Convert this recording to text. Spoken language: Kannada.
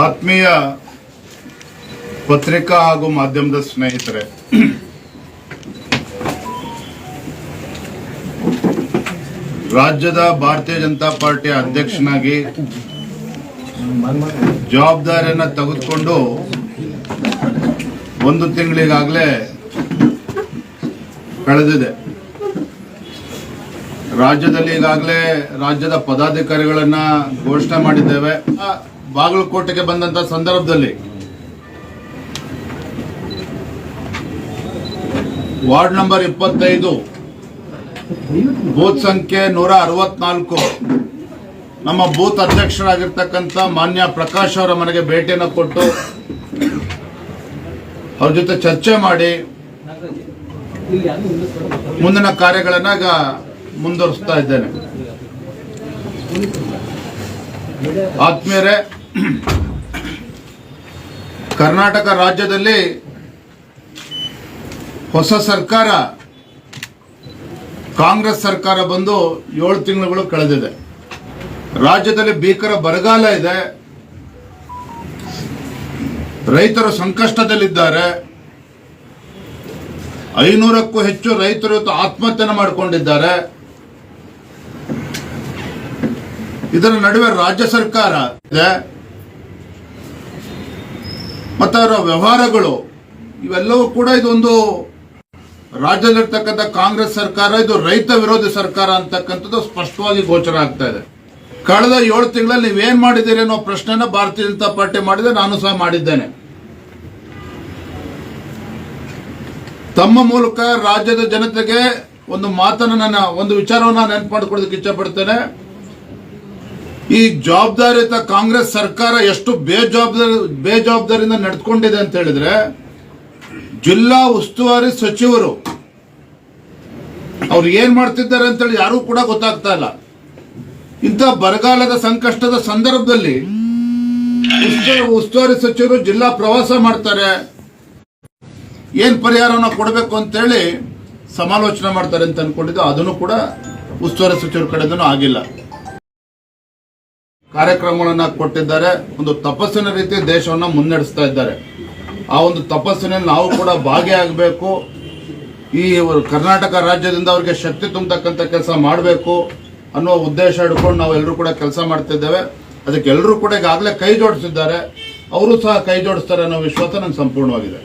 ಆತ್ಮೀಯ ಪತ್ರಿಕಾ ಹಾಗೂ ಮಾಧ್ಯಮದ ಸ್ನೇಹಿತರೆ, ರಾಜ್ಯದ ಭಾರತೀಯ ಜನತಾ ಪಾರ್ಟಿಯ ಅಧ್ಯಕ್ಷನಾಗಿ ಜವಾಬ್ದಾರಿಯನ್ನ ತೆಗೆದುಕೊಂಡು ಒಂದು ತಿಂಗಳಿಗಾಗಲೇ ಕಳೆದಿದೆ. ರಾಜ್ಯದಲ್ಲಿ ಈಗಾಗಲೇ ರಾಜ್ಯದ ಪದಾಧಿಕಾರಿಗಳನ್ನ ಘೋಷಣೆ ಮಾಡಿದ್ದೇವೆ. ಬಾಗಲಕೋಟೆಗೆ ಬಂದಂತ ಸಂದರ್ಭದಲ್ಲಿ ವಾರ್ಡ್ ನಂಬರ್ ಇಪ್ಪತ್ತೈದು, ಬೂತ್ ಸಂಖ್ಯೆ ನೂರ ಅರವತ್ನಾಲ್ಕು. ನಮ್ಮ ಬೂತ್ ಅಧ್ಯಕ್ಷರಾಗಿರ್ತಕ್ಕಂಥ ಮಾನ್ಯ ಪ್ರಕಾಶ್ ಅವರ ಮನೆಗೆ ಭೇಟಿಯನ್ನು ಕೊಟ್ಟು ಅವ್ರ ಜೊತೆ ಚರ್ಚೆ ಮಾಡಿ ಮುಂದಿನ ಕಾರ್ಯಗಳನ್ನ ಮುಂದುವರಿಸ್ತಾ ಇದ್ದೇನೆ. ಆತ್ಮೀಯರೇ ಕರ್ನಾಟಕ ರಾಜ್ಯದಲ್ಲಿ ಹೊಸ ಸರ್ಕಾರ, ಕಾಂಗ್ರೆಸ್ ಸರ್ಕಾರ ಬಂದು ಏಳು ತಿಂಗಳುಗಳು ಕಳೆದಿದೆ. ರಾಜ್ಯದಲ್ಲಿ ಭೀಕರ ಬರಗಾಲ ಇದೆ. ರೈತರು ಸಂಕಷ್ಟದಲ್ಲಿದ್ದಾರೆ. ಐನೂರಕ್ಕೂ ಹೆಚ್ಚು ರೈತರು ಆತ್ಮಹತ್ಯೆ ಮಾಡಿಕೊಂಡಿದ್ದಾರೆ. ಇದರ ನಡುವೆ ರಾಜ್ಯ ಸರ್ಕಾರ ಇದೆ. ಮತ್ತು ಅವರ ವ್ಯವಹಾರಗಳು, ಇವೆಲ್ಲವೂ ಕೂಡ ಇದೊಂದು ರಾಜ್ಯದಲ್ಲಿರ್ತಕ್ಕಂಥ ಕಾಂಗ್ರೆಸ್ ಸರ್ಕಾರ, ಇದು ರೈತ ವಿರೋಧಿ ಸರ್ಕಾರ ಅಂತಕ್ಕಂಥದ್ದು ಸ್ಪಷ್ಟವಾಗಿ ಗೋಚರ ಆಗ್ತಾ ಇದೆ. ಕಳೆದ ಏಳು ತಿಂಗಳಲ್ಲಿ ನೀವೇನ್ ಮಾಡಿದ್ದೀರಿ ಅನ್ನೋ ಪ್ರಶ್ನೆನ ಭಾರತೀಯ ಜನತಾ ಪಾರ್ಟಿ ಮಾಡಿದೆ, ನಾನು ಸಹ ಮಾಡಿದ್ದೇನೆ. ತಮ್ಮ ಮೂಲಕ ರಾಜ್ಯದ ಜನತೆಗೆ ಒಂದು ಮಾತನ್ನು ನನ್ನ, ಒಂದು ವಿಚಾರವನ್ನು ನೆನಪು ಮಾಡಿಕೊಡೋದಕ್ಕೆ ಇಚ್ಛಪಡ್ತೇನೆ ಈ ಜವಾಬ್ದಾರಿಯುತ ಕಾಂಗ್ರೆಸ್ ಸರ್ಕಾರ ಎಷ್ಟು ಬೇಜವಾಬ್ದಾರಿ ಬೇಜವಾಬ್ದಾರಿಯಿಂದ ನಡೆದುಕೊಂಡಿದೆ ಅಂತ ಹೇಳಿದ್ರೆ, ಜಿಲ್ಲಾ ಉಸ್ತುವಾರಿ ಸಚಿವರು ಅವ್ರು ಏನ್ ಮಾಡ್ತಿದ್ದಾರೆ ಅಂತೇಳಿ ಯಾರು ಕೂಡ ಗೊತ್ತಾಗ್ತಾ ಇಲ್ಲ. ಇಂಥ ಬರಗಾಲದ ಸಂಕಷ್ಟದ ಸಂದರ್ಭದಲ್ಲಿ ಉಸ್ತು- ಉಸ್ತುವಾರಿ ಸಚಿವರು ಜಿಲ್ಲಾ ಪ್ರವಾಸ ಮಾಡ್ತಾರೆ. ಏನ್ ಪರಿಹಾರವನ್ನು ಕೊಡಬೇಕು ಅಂತೇಳಿ ಸಮಾಲೋಚನೆ ಮಾಡ್ತಾರೆ ಅಂತ ಅನ್ಕೊಂಡಿದ್ದು, ಅದನ್ನು ಕೂಡ ಉಸ್ತುವಾರಿ ಸಚಿವರ ಕಡೆಯಿಂದನೂ ಆಗಿಲ್ಲ. ಕಾರ್ಯಕ್ರಮಗಳನ್ನ ಕೊಟ್ಟಿದ್ದಾರೆ. ಒಂದು ತಪಸ್ಸಿನ ರೀತಿ ದೇಶವನ್ನ ಮುನ್ನಡೆಸ್ತಾ ಇದ್ದಾರೆ. ಆ ಒಂದು ತಪಸ್ಸಿನಲ್ಲಿ ನಾವು ಕೂಡ ಭಾಗಿಯಾಗಬೇಕು. ಈ ಕರ್ನಾಟಕ ರಾಜ್ಯದಿಂದ ಅವರಿಗೆ ಶಕ್ತಿ ತುಂಬತಕ್ಕಂಥ ಕೆಲಸ ಮಾಡಬೇಕು ಅನ್ನೋ ಉದ್ದೇಶ ಹಿಡ್ಕೊಂಡು ನಾವು ಎಲ್ಲರೂ ಕೂಡ ಕೆಲಸ ಮಾಡ್ತಿದ್ದೇವೆ ಅದಕ್ಕೆ ಎಲ್ಲರೂ ಕೂಡ ಈಗಾಗಲೇ ಕೈ ಜೋಡಿಸಿದ್ದಾರೆ. ಅವರು ಸಹ ಕೈ ಜೋಡಿಸ್ತಾರೆ ಅನ್ನೋ ವಿಶ್ವಾಸ ನಂಗೆ ಸಂಪೂರ್ಣವಾಗಿದೆ.